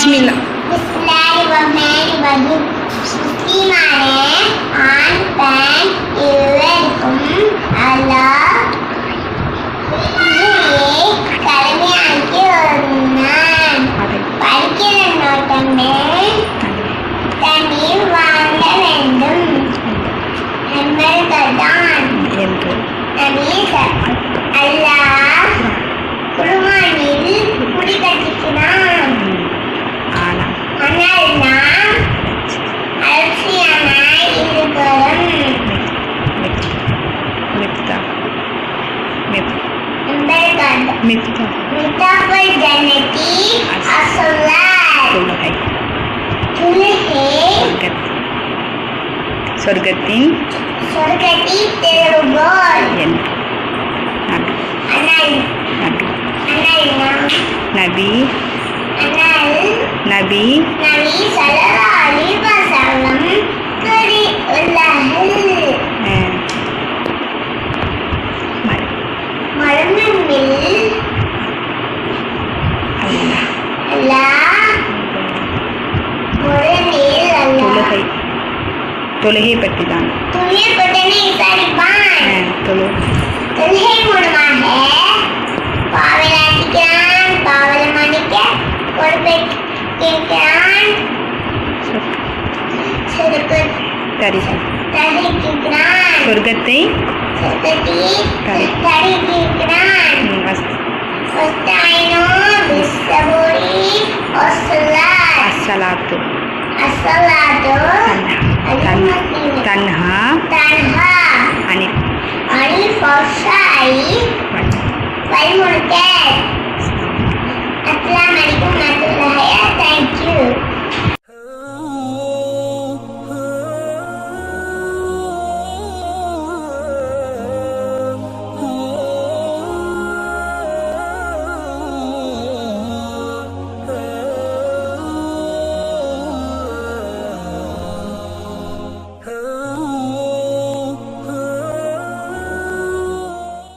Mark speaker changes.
Speaker 1: பிஸ்மில்லா
Speaker 2: பிஸ்மில்லாஹிர்ரஹ்மானிர்ரஹீம் முஸ்லிமான ஆண் பெண் இருவருக்கும் அல்லாஹ் கடமையாக்கி வருகிறான் படிக்கிற நோட்டமே தண்ணீர் வாங்க வேண்டும். என்பதுதான். ச- அல்லாஹ் முடி கட்டிக்கிறான்
Speaker 1: சொர்க்கத் சொர்க்கத்தின் நபி. நபி. நபி. வஸ்-
Speaker 2: வஸ்தாயினோ பிஸ்ஸபூரி வஸ்ஸலாத்
Speaker 1: அஸ்ஸலாத்து
Speaker 2: அஸ்ஸலாத்து 干
Speaker 1: 干
Speaker 2: 啊！